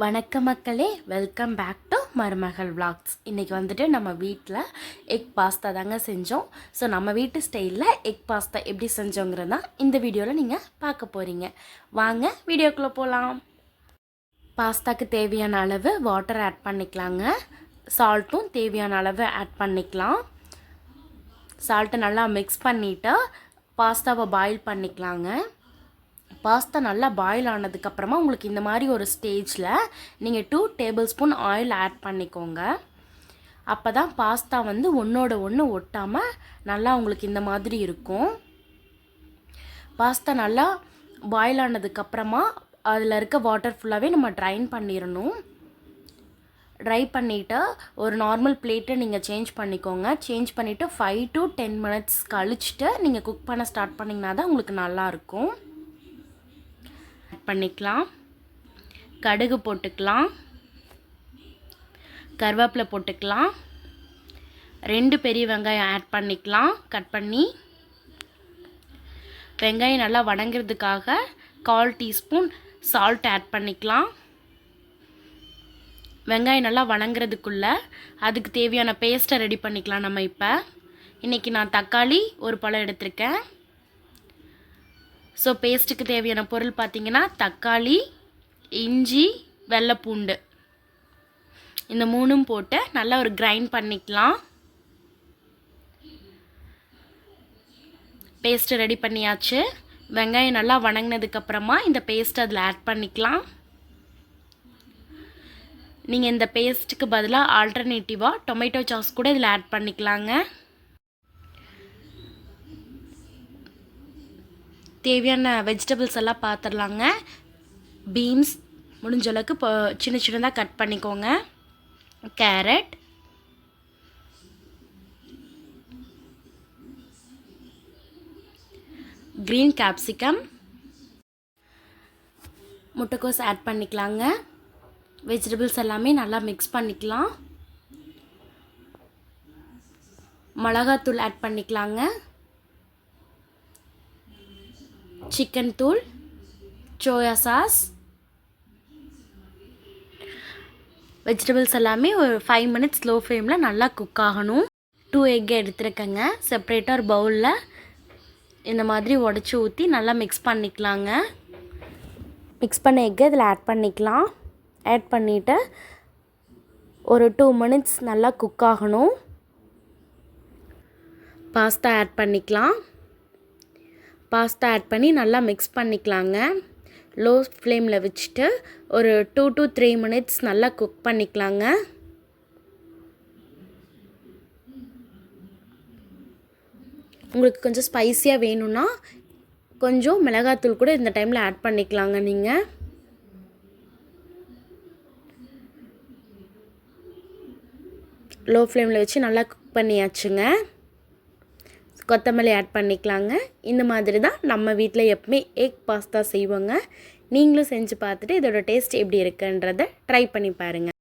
வணக்கம் மக்களே welcome back to மருமகள் விளாக்ஸ் இன்றைக்கி வந்துட்டு நம்ம வீட்டில் எக் பாஸ்தா தாங்க செஞ்சோம். ஸோ நம்ம வீட்டு ஸ்டைலில் எக் பாஸ்தா எப்படி செஞ்சோங்கிறது தான் இந்த வீடியோவில் நீங்கள் பார்க்க போகிறீங்க வாங்க வீடியோக்குள்ளே போகலாம் பாஸ்தாக்கு தேவையான அளவு வாட்டர் ஆட் பண்ணிக்கலாங்க. சால்ட்டும் தேவையான அளவு ஆட் பண்ணிக்கலாம். சால்ட்டை நல்லா மிக்ஸ் பண்ணிவிட்டு பாஸ்தாவை பாயில் பண்ணிக்கலாங்க. பாஸ்தா நல்லா பாயில் ஆனதுக்கப்புறமா உங்களுக்கு இந்த மாதிரி ஒரு ஸ்டேஜில் நீங்கள் two tablespoon oil add பண்ணிக்கோங்க. அப்போ தான் பாஸ்தா வந்து ஒன்றோட ஒன்று ஒட்டாமல் நல்லா உங்களுக்கு இந்த மாதிரி இருக்கும். பாஸ்தா நல்லா பாயில் ஆனதுக்கப்புறமா அதில் இருக்க வாட்டர் ஃபுல்லாகவே நம்ம ட்ரைன் பண்ணிடணும் ட்ரை பண்ணிவிட்டு ஒரு நார்மல் பிளேட்டை நீங்கள் சேஞ்ச் பண்ணிக்கோங்க. சேஞ்ச் பண்ணிவிட்டு ஃபைவ் டு டென் மினிட்ஸ் கழிச்சிட்டு நீங்கள் குக் பண்ண ஸ்டார்ட் பண்ணிங்கன்னா தான் உங்களுக்கு நல்லாயிருக்கும் ஆட் பண்ணிக்கலாம். கடுகு போட்டுக்கலாம். கருவேப்பிலை போட்டுக்கலாம். ரெண்டு பெரிய வெங்காயம் ஆட் பண்ணிக்கலாம். கட் பண்ணி. வெங்காயம் நல்லா வணங்குறதுக்காக கால் டீஸ்பூன் சால்ட் ஆட் பண்ணிக்கலாம். வெங்காயம் நல்லா வணங்குறதுக்குள்ளே அதுக்கு தேவையான பேஸ்ட்டை ரெடி பண்ணிக்கலாம் நம்ம இப்போ. இன்றைக்கி நான் தக்காளி ஒரு பழம் எடுத்திருக்கேன். ஸோ பேஸ்ட்டுக்கு தேவையான பொருள் பார்த்திங்கன்னா தக்காளி இஞ்சி வெள்ளைப்பூண்டு. இந்த மூணும் போட்டு நல்லா ஒரு கிரைண்ட் பண்ணிக்கலாம். பேஸ்ட்டு ரெடி பண்ணியாச்சு. வெங்காயம் நல்லா வணங்கினதுக்கப்புறமா இந்த பேஸ்ட் அதில் ஆட் பண்ணிக்கலாம். நீங்கள் இந்த பேஸ்ட்டுக்கு பதிலாக ஆல்டர்னேட்டிவாக டொமேட்டோ சாஸ் கூட இதில் ஆட் பண்ணிக்கலாங்க. தேவையான வெஜிடபிள்ஸ் எல்லாம் பார்த்துடலாங்க பீன்ஸ் முடிஞ்ச அளவுக்கு இப்போ சின்ன சின்னதாக கட் பண்ணிக்கோங்க. கேரட் க்ரீன் கேப்சிகம் முட்டைக்கோஸ் ஆட் பண்ணிக்கலாங்க. வெஜிடபிள்ஸ் எல்லாமே நல்லா மிக்ஸ் பண்ணிக்கலாம். மிளகாத்தூள் ஆட் பண்ணிக்கலாங்க. சிக்கன் தூள் சோயா சாஸ் வெஜிடபிள்ஸ் எல்லாமே ஒரு ஃபைவ் மினிட்ஸ் லோ ஃப்ளேமில் நல்லா குக் ஆகணும். Two egg எடுத்துருக்கேங்க. செப்ரேட்டாக ஒரு பவுலில் இந்த மாதிரி உடச்சி ஊற்றி நல்லா மிக்ஸ் பண்ணிக்கலாங்க. மிக்ஸ் பண்ண எக்கை இதில் ஆட் பண்ணிக்கலாம். ஆட் பண்ணிவிட்டு ஒரு டூ மினிட்ஸ் நல்லா குக் ஆகணும். பாஸ்தா ஆட் பண்ணிக்கலாம். பாஸ்தா ஆட் பண்ணி நல்லா மிக்ஸ் பண்ணிக்கலாங்க. லோ ஃப்ளேமில் வச்சுட்டு ஒரு டூ டு த்ரீ மினிட்ஸ் நல்லா குக் பண்ணிக்கலாங்க. உங்களுக்கு கொஞ்சம் ஸ்பைஸியாக வேணும்னா கொஞ்சம் மிளகாத்தூள் கூட இந்த டைமில் ஆட் பண்ணிக்கலாங்க நீங்கள் லோ ஃப்ளேமில் வச்சு நல்லா குக் பண்ணியாச்சுங்க. கொத்தமல்லி ஆட் பண்ணிக்கலாங்க. இந்த மாதிரி தான் நம்ம வீட்டில் எப்பவுமே எக் பாஸ்தா செய்வோங்க. நீங்களும் செஞ்சு பார்த்துட்டு இதோட டேஸ்ட் எப்படி இருக்குன்றதை ட்ரை பண்ணி பாருங்கள்